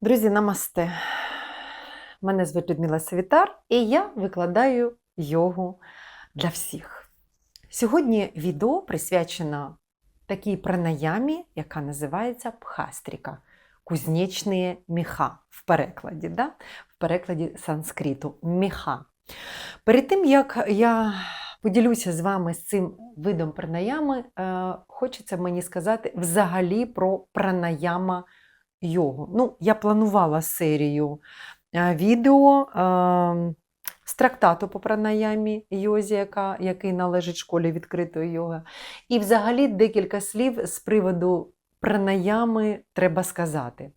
Друзі, намасте. Мене звуть Людмила Савітар, і я викладаю йогу для всіх. Сьогодні відео присвячено такій пранаямі, яка називається пхастріка, кузнечні міха в перекладі, да? в перекладі санскриту міха. Перед тим, як я поділюся з вами з цим видом пранаями, е, хочеться мені сказати взагалі про пранаяма йогу. Ну, я планувала серію е, відео е, з трактату по пранаямі йозі, яка, який належить школі відкритої йоги. І взагалі декілька слів з приводу пранаями треба сказати.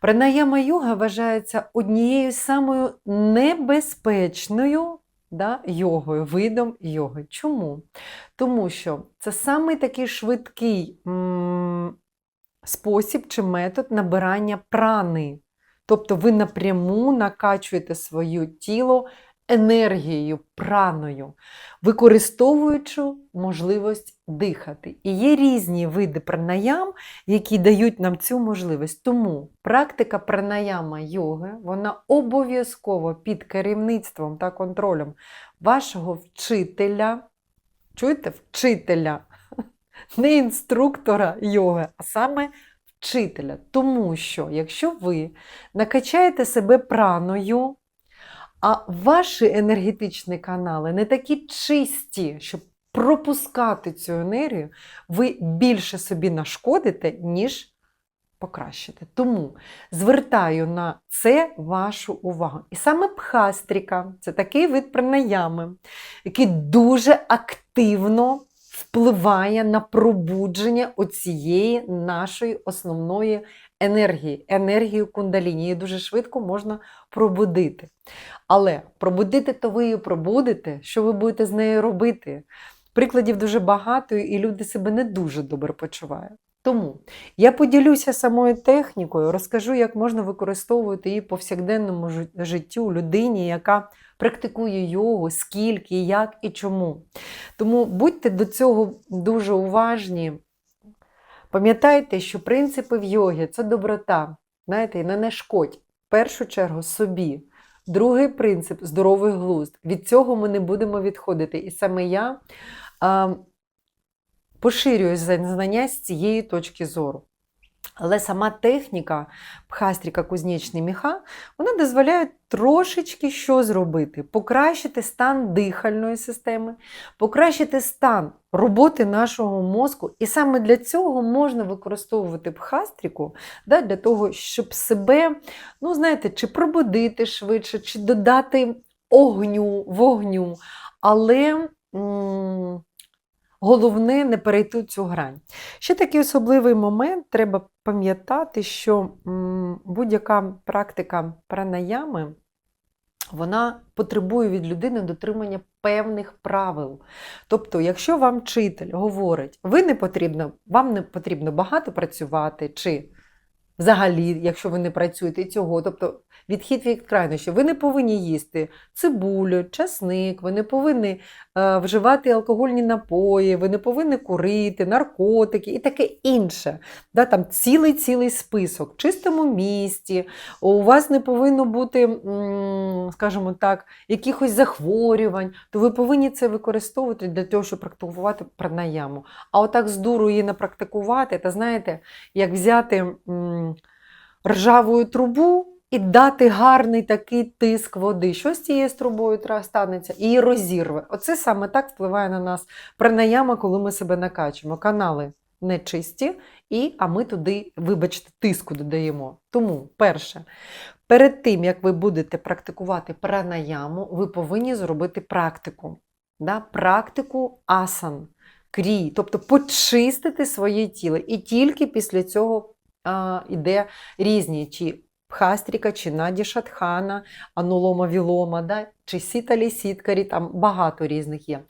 Пранаяма йога вважається однією з самою небезпечною да, йогою, видом йоги. Чому? Тому що це самий такий швидкий м, спосіб чи метод набирання прани. Тобто ви напряму накачуєте своє тіло енергією, праною, використовуючи можливість дихати. І є різні види пранаям, які дають нам цю можливість. Тому практика пранаяма йоги, вона обов'язково під керівництвом та контролем вашого вчителя. Чуєте, вчителя, не інструктора йоги, а саме вчителя. Тому що, якщо ви накачаєте себе праною, а ваші енергетичні канали не такі чисті, щоб пропускати цю енергію, ви більше собі нашкодите, ніж покращите. Тому звертаю на це вашу увагу. І саме пхастріка це такий вид пранаями, який дуже активно впливає на пробудження оцієї нашої основної енергії, енергію кундаліні. Її дуже швидко можна пробудити. Але пробудити, то ви її пробудите, що ви будете з нею робити. Прикладів дуже багато, і люди себе не дуже добре почувають. Тому я поділюся самою технікою, розкажу, як можна використовувати її повсякденному жи- життю людині, яка практикує йогу, скільки, як і чому. Тому будьте до цього дуже уважні. Пам'ятайте, що принципи в йогі це доброта. Знаєте, і не нашкодь в першу чергу собі. Другий принцип здоровий глузд. Від цього ми не будемо відходити. І саме я а, поширюю знання з цієї точки зору. Але сама техніка пхастріка кузнечний міха, вона дозволяє трошечки що зробити? Покращити стан дихальної системи, покращити стан роботи нашого мозку. І саме для цього можна використовувати пхастріку, да, для того, щоб себе, ну, знаєте, чи пробудити швидше, чи додати огню, вогню. Але. Головне не перейти цю грань. Ще такий особливий момент, треба пам'ятати, що будь-яка практика пранаями, вона потребує від людини дотримання певних правил. Тобто, якщо вам вчитель говорить, ви не потрібно, вам не потрібно багато працювати, чи взагалі, якщо ви не працюєте цього, тобто відхід від крайнощів, ви не повинні їсти цибулю, часник, ви не повинні е, вживати алкогольні напої, ви не повинні курити, наркотики і таке інше. Да, там цілий-цілий список в чистому місті, у вас не повинно бути, скажімо так, якихось захворювань, то ви повинні це використовувати для того, щоб практикувати пранаяму. А отак з дуру її не практикувати, та знаєте, як взяти ржаву трубу і дати гарний такий тиск води. Що з цією трубою тра- станеться? І розірве. Оце саме так впливає на нас пранаяма, коли ми себе накачуємо. Канали нечисті, і, а ми туди, вибачте, тиску додаємо. Тому, перше, перед тим, як ви будете практикувати пранаяму, ви повинні зробити практику. Да? Практику асан, крій, тобто почистити своє тіло. І тільки після цього а, іде різні чи пхастріка, чи наді шатхана, анулома вілома, да? чи сіталі сіткарі, там багато різних є.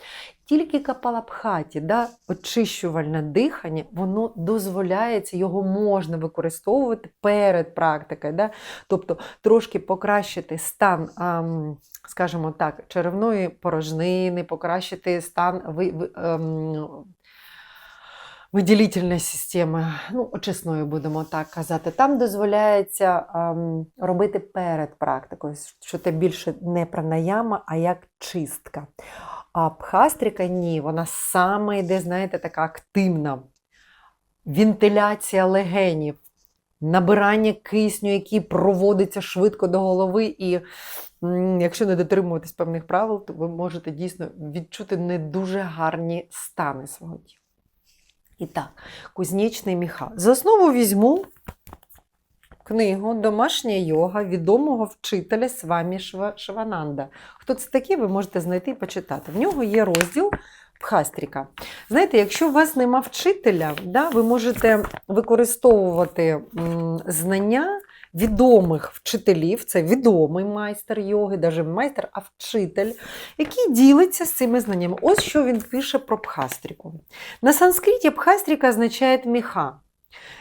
Тільки капалабхаті, да, очищувальне дихання, воно дозволяється, його можна використовувати перед практикою. Да? Тобто трошки покращити стан, скажімо так, черевної порожнини, покращити стан ем, виділительної системи, ну, очисною будемо так казати, там дозволяється ем, робити перед практикою, що це більше не пранаяма, а як чистка. А пхастрика ні, вона саме йде, знаєте, така активна. Вентиляція легенів, набирання кисню, який проводиться швидко до голови, і якщо не дотримуватись певних правил, то ви можете дійсно відчути не дуже гарні стани свого тіла. І так, кузнічний міха. За основу візьму книгу Домашня йога відомого вчителя Свамі Шивананда. Хто це такий, ви можете знайти і почитати. В нього є розділ Пхастріка. Знаєте, якщо у вас нема вчителя, да, ви можете використовувати знання відомих вчителів, це відомий майстер йоги, навіть майстер, а вчитель, який ділиться з цими знаннями. Ось що він пише про пхастріку. На санскриті пхастріка означає меха.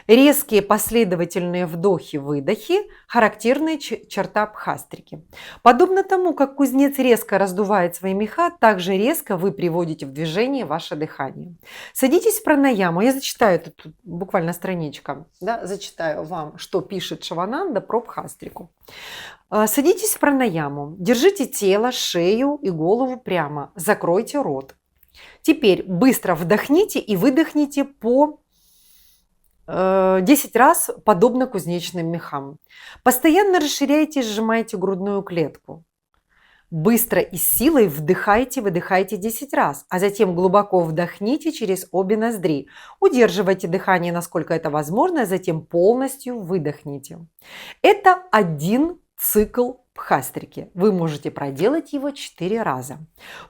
Резкие последовательные вдохи-выдохи – характерная черта пхастрики. Подобно тому, как кузнец резко раздувает свои меха, так же резко вы приводите в движение ваше дыхание. Садитесь в пранаяму. Я зачитаю тут, буквально страничка. Да, зачитаю вам, что пишет Шавананда про пхастрику. А, Садитесь в пранаяму. Держите тело, шею и голову прямо. Закройте рот. Теперь быстро вдохните и выдохните по 10 раз, подобно кузнечным мехам. Постоянно расширяйте и сжимайте грудную клетку. Быстро и с силой вдыхайте, выдыхайте 10 раз, а затем глубоко вдохните через обе ноздри. Удерживайте дыхание, насколько это возможно, а затем полностью выдохните. Это один цикл пхастрики. Вы можете проделать его 4 раза.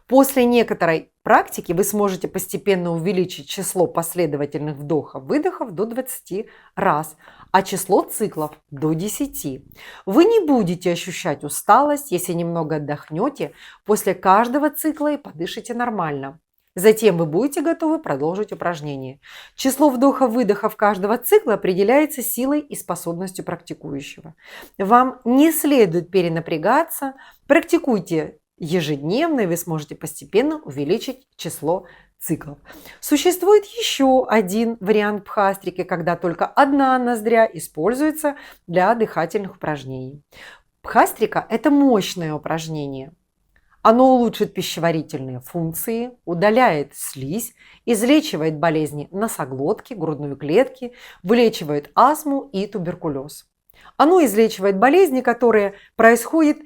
После некоторой практики вы сможете постепенно увеличить число последовательных вдохов-выдохов до 20 раз, а число циклов до 10. Вы не будете ощущать усталость, если немного отдохнете после каждого цикла и подышите нормально. Затем вы будете готовы продолжить упражнение. Число вдохов-выдохов каждого цикла определяется силой и способностью практикующего. Вам не следует перенапрягаться, практикуйте ежедневно, и вы сможете постепенно увеличить число циклов. Существует еще один вариант пхастрики, когда только одна ноздря используется для дыхательных упражнений. Пхастрика – это мощное упражнение. Оно улучшит пищеварительные функции, удаляет слизь, излечивает болезни носоглотки, грудной клетки, вылечивает астму и туберкулез. Оно излечивает болезни, которые происходят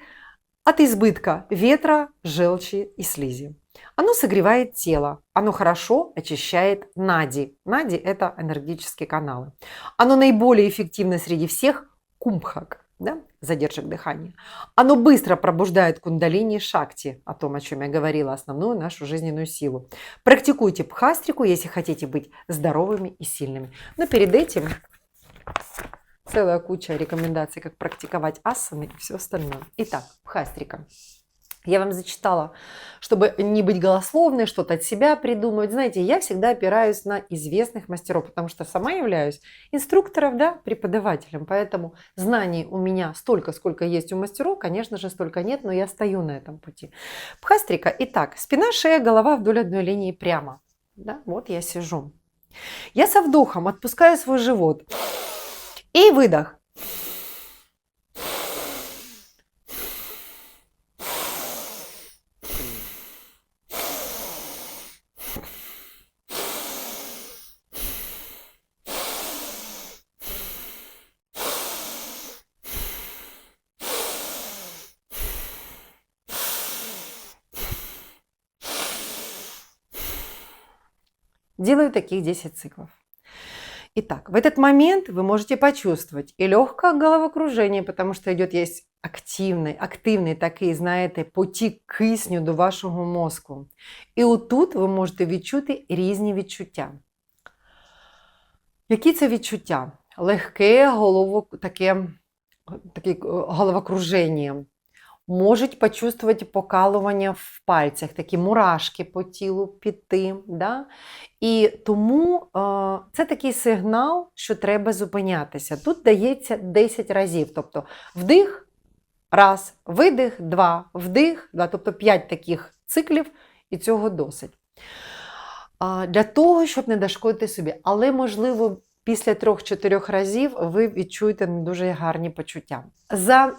от избытка ветра, желчи и слизи. Оно согревает тело, оно хорошо очищает нади. Нади – это энергетические каналы. Оно наиболее эффективно среди всех кумбхак, да, задержек дыхания. Оно быстро пробуждает кундалини шакти, о том, о чем я говорила, основную нашу жизненную силу. Практикуйте пхастрику, если хотите быть здоровыми и сильными. Но перед этим целая куча рекомендаций, как практиковать асаны и все остальное. Итак, пхастрика. Я вам зачитала, чтобы не быть голословной, что-то от себя придумывать. Знаете, я всегда опираюсь на известных мастеров, потому что сама являюсь инструктором, да, преподавателем. Поэтому знаний у меня столько, сколько есть у мастеров, конечно же, столько нет, но я стою на этом пути. Пхастрика. Итак, спина, шея, голова вдоль одной линии прямо. Да, вот я сижу. Я со вдохом отпускаю свой живот. И выдох. Делаю таких 10 циклов. Итак, в этот момент вы можете почувствовать и легкое головокружение, потому что идет есть активний, активний такий, знаєте, потік кисню до вашого мозку. І отут ви можете відчути різні відчуття. Які це відчуття? Легке голово, таке, таке е, головокруження. Можуть почувствувати покалування в пальцях, такі мурашки по тілу піти. Да? І тому е, це такий сигнал, що треба зупинятися. Тут дається 10 разів. Тобто вдих, раз, видих, два, вдих, два, тобто 5 таких циклів, і цього досить. а, для того, щоб не дошкодити собі. Але, можливо, після трьох-чотирьох разів ви відчуєте не дуже гарні почуття. За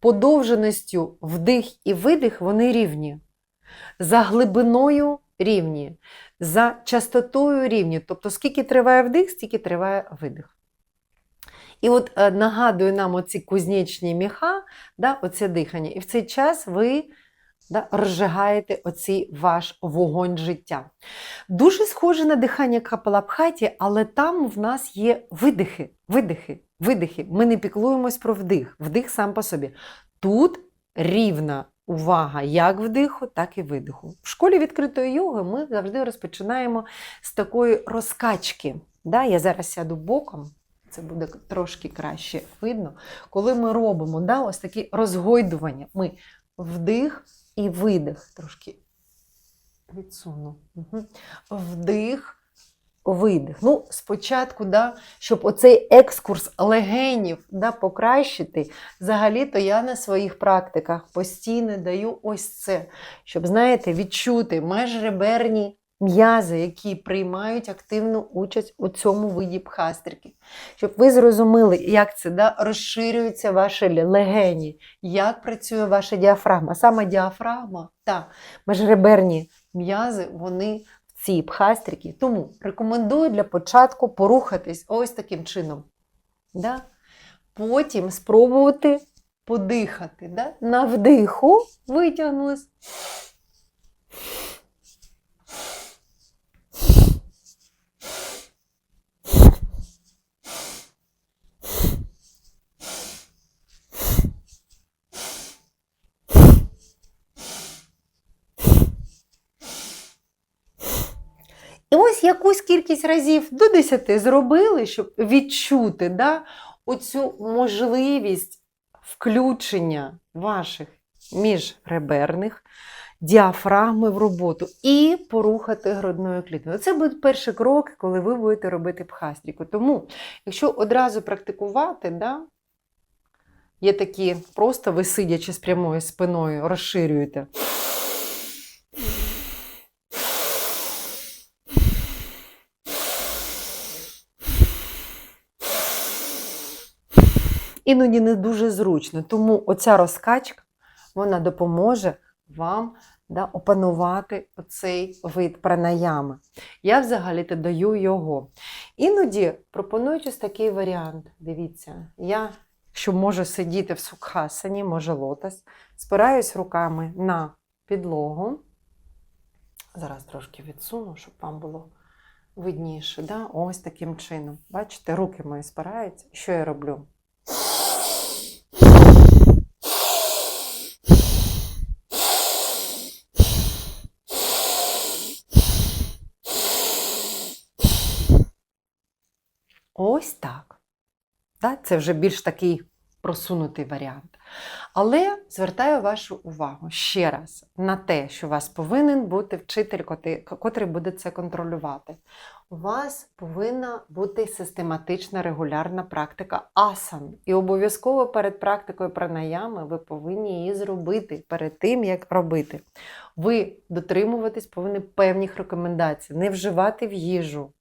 подовженістю вдих і видих вони рівні. За глибиною рівні, за частотою рівні. Тобто, скільки триває вдих, стільки триває видих. І от нагадую нагадує нам оці кузнечні міха, да, оце дихання. І в цей час ви да, розжигаєте оцей ваш вогонь життя. Дуже схоже на дихання капалабхаті, але там в нас є видихи, видихи, видихи. Ми не піклуємось про вдих, вдих сам по собі. Тут рівна увага як вдиху, так і видиху. В школі відкритої йоги ми завжди розпочинаємо з такої розкачки. Да, я зараз сяду боком. Це буде трошки краще видно. Коли ми робимо да, ось такі розгойдування, ми вдих і видих. Трошки відсуну. Угу. Вдих, видих. Ну, спочатку, да, щоб оцей екскурс легенів да, покращити, взагалі-то я на своїх практиках постійно даю ось це, щоб, знаєте, відчути межреберні м'язи, які приймають активну участь у цьому виді пхастрики. Щоб ви зрозуміли, як це да, розширюються ваші легені, як працює ваша діафрагма. Саме діафрагма та межреберні м'язи, вони в цій пхастрики. Тому рекомендую для початку порухатись ось таким чином. Да? Потім спробувати подихати. Да? На вдиху витягнулись. І ось якусь кількість разів до 10 зробили, щоб відчути да, оцю можливість включення ваших міжреберних діафрагми в роботу і порухати грудною кліткою. Це будуть перші кроки, коли ви будете робити пхастріку. Тому, якщо одразу практикувати, да, є такі, просто ви сидячи з прямою спиною, розширюєте. Іноді не дуже зручно. Тому оця розкачка вона допоможе вам да, опанувати цей вид пранаями. Я взагалі-то даю його. Іноді пропонують ось такий варіант. Дивіться, я, що можу сидіти в сукхасані, може лотос, спираюсь руками на підлогу. Зараз трошки відсуну, щоб вам було видніше. Да? Ось таким чином. Бачите, руки мої спираються. Що я роблю? Ось так. Так, Це вже більш такий просунутий варіант. Але звертаю вашу увагу ще раз на те, що у вас повинен бути вчитель, котрий буде це контролювати. У вас повинна бути систематична регулярна практика асан. І обов'язково перед практикою пранаями ви повинні її зробити перед тим, як робити. Ви дотримуватись повинні певних рекомендацій, не вживати в їжу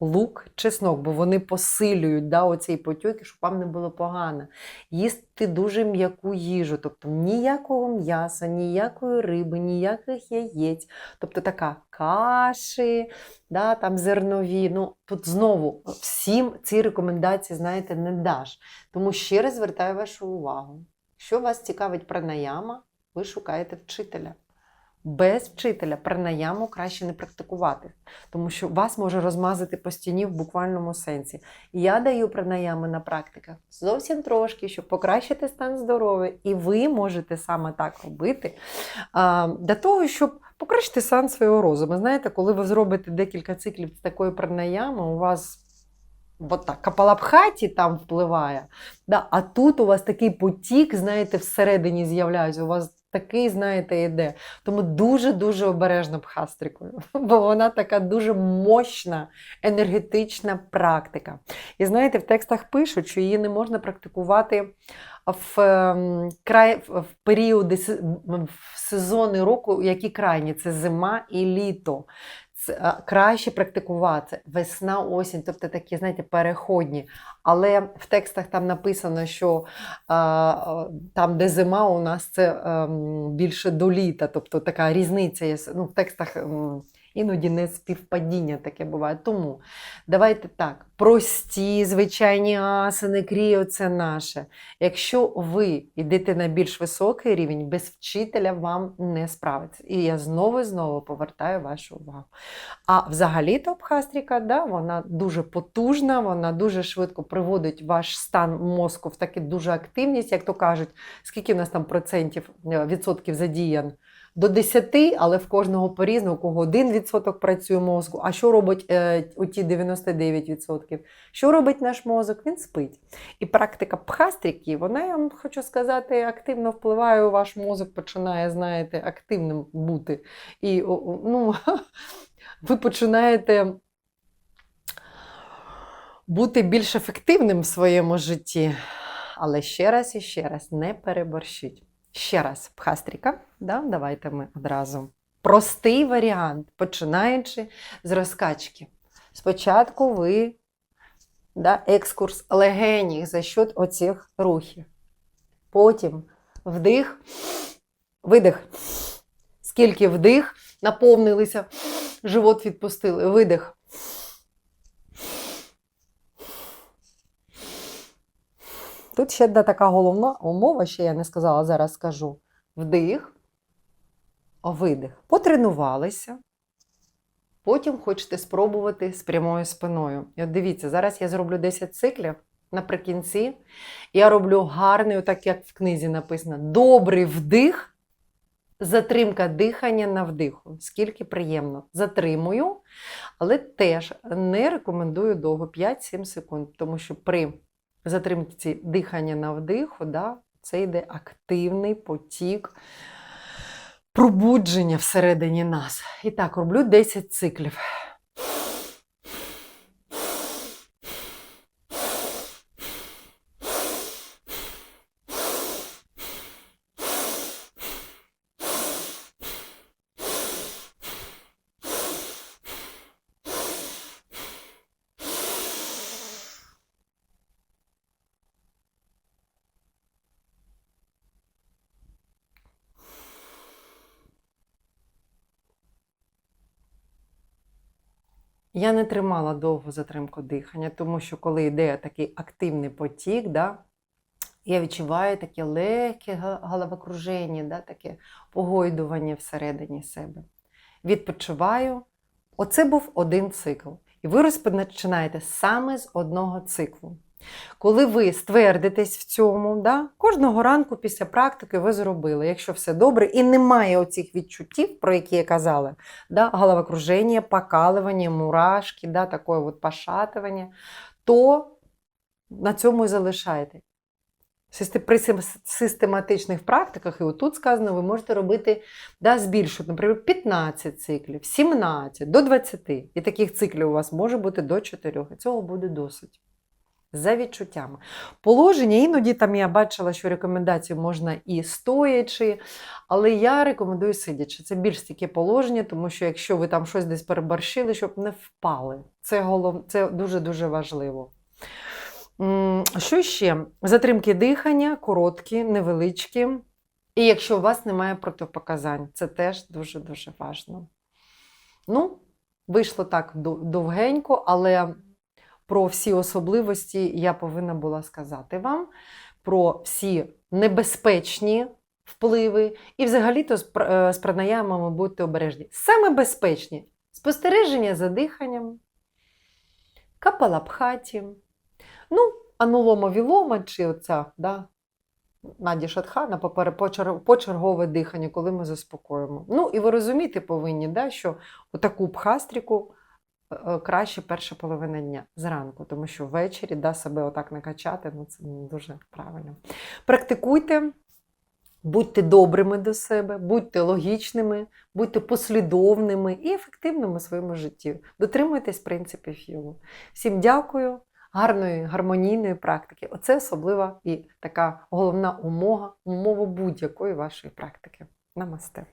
лук, чеснок, бо вони посилюють да, оцей потік, щоб вам не було погано. Їсти дуже м'яку їжу, тобто ніякого м'яса, ніякої риби, ніяких яєць. Тобто така каші, да, там зернові. Ну, Тут знову всім ці рекомендації, знаєте, не даш. Тому ще раз звертаю вашу увагу. Якщо вас цікавить пранаяма, ви шукаєте вчителя без вчителя пранаяму краще не практикувати, тому що вас може розмазати по стіні в буквальному сенсі. Я даю пранаями на практиках зовсім трошки, щоб покращити стан здоров'я, і ви можете саме так робити для того, щоб покращити стан свого розуму. Знаєте, коли ви зробите декілька циклів з такої пранаями, у вас. От так, капалабхаті там впливає, да, а тут у вас такий потік, знаєте, всередині з'являється. У вас такий, знаєте, іде. Тому дуже-дуже обережно пхастрикою, бо вона така дуже мощна енергетична практика. І знаєте, в текстах пишуть, що її не можна практикувати в ем, край, в періоди в сезони року, які крайні це зима і літо. Краще практикувати весна, осінь, тобто такі, знаєте, переходні. Але в текстах там написано, що там, де зима, у нас це ем, більше до літа. Тобто така різниця є. Ну, в текстах іноді не співпадіння таке буває. Тому давайте так: прості, звичайні асани, кріо це наше. Якщо ви йдете на більш високий рівень, без вчителя вам не справиться. І я знову і знову повертаю вашу увагу. А взагалі-то Абхастріка, да, вона дуже потужна, вона дуже швидко приводить ваш стан мозку в таку дуже активність, як то кажуть, скільки в нас там процентів е, відсотків задіян. До 10, але в кожного по-різному, у кого 1% працює мозку. А що робить е, оті 99%? Що робить наш мозок? Він спить. І практика пхастріки, вона, я вам хочу сказати, активно впливає у ваш мозок, починає, знаєте, активним бути. І ну, ви починаєте бути більш ефективним в своєму житті. Але ще раз і ще раз не переборщіть. Ще раз, пхастріка, да? давайте ми одразу. Простий варіант, починаючи з розкачки. Спочатку ви да, екскурс легенів за счет оцих рухів. Потім вдих, видих. Скільки вдих, наповнилися, живот відпустили, видих. Тут ще одна така головна умова, ще я не сказала, зараз скажу. Вдих, видих. Потренувалися. Потім хочете спробувати з прямою спиною. І от дивіться, зараз я зроблю 10 циклів. Наприкінці я роблю гарний, отак як в книзі написано, добрий вдих, затримка дихання на вдиху. Скільки приємно. Затримую, але теж не рекомендую довго 5-7 секунд, тому що при затримці дихання на вдиху, да, це йде активний потік пробудження всередині нас. І так, роблю 10 циклів. Я не тримала довго затримку дихання, тому що коли йде такий активний потік, да, я відчуваю таке легке головокруження, да, таке погойдування всередині себе. Відпочиваю. Оце був один цикл. І ви розпочинаєте саме з одного циклу. Коли ви ствердитесь в цьому, да, кожного ранку після практики ви зробили, якщо все добре, і немає оцих відчуттів, про які я казала, да, головокруження, покалування, мурашки, да, таке от пошатування, то на цьому і залишайте. При систематичних практиках, і отут сказано, ви можете робити да, збільшувати, наприклад, 15 циклів, 17 до 20. І таких циклів у вас може бути до 4. І цього буде досить. За відчуттями. Положення, іноді там я бачила, що рекомендацію можна і стоячи, але я рекомендую сидячи. Це більш таке положення, тому що якщо ви там щось десь переборщили, щоб не впали. Це, голов... це дуже-дуже важливо. Що ще? Затримки дихання, короткі, невеличкі. І якщо у вас немає протипоказань, це теж дуже-дуже важливо. Ну, вийшло так довгенько, але про всі особливості я повинна була сказати вам, про всі небезпечні впливи. І взагалі-то з пр- е, пранаямами будьте обережні. Саме безпечні спостереження за диханням, капалабхаті, ну, анулома вілома чи оця, да, Наді Шатхана, почергове дихання, коли ми заспокоїмо. Ну, і ви розуміти повинні, да, що отаку бхастріку е, краще перша половина дня зранку, тому що ввечері да, себе отак накачати, ну це не дуже правильно. Практикуйте, будьте добрими до себе, будьте логічними, будьте послідовними і ефективними у своєму житті. Дотримуйтесь принципів йогу. Всім дякую, гарної, гармонійної практики. Оце особлива і така головна умова, умова будь-якої вашої практики. Намасте.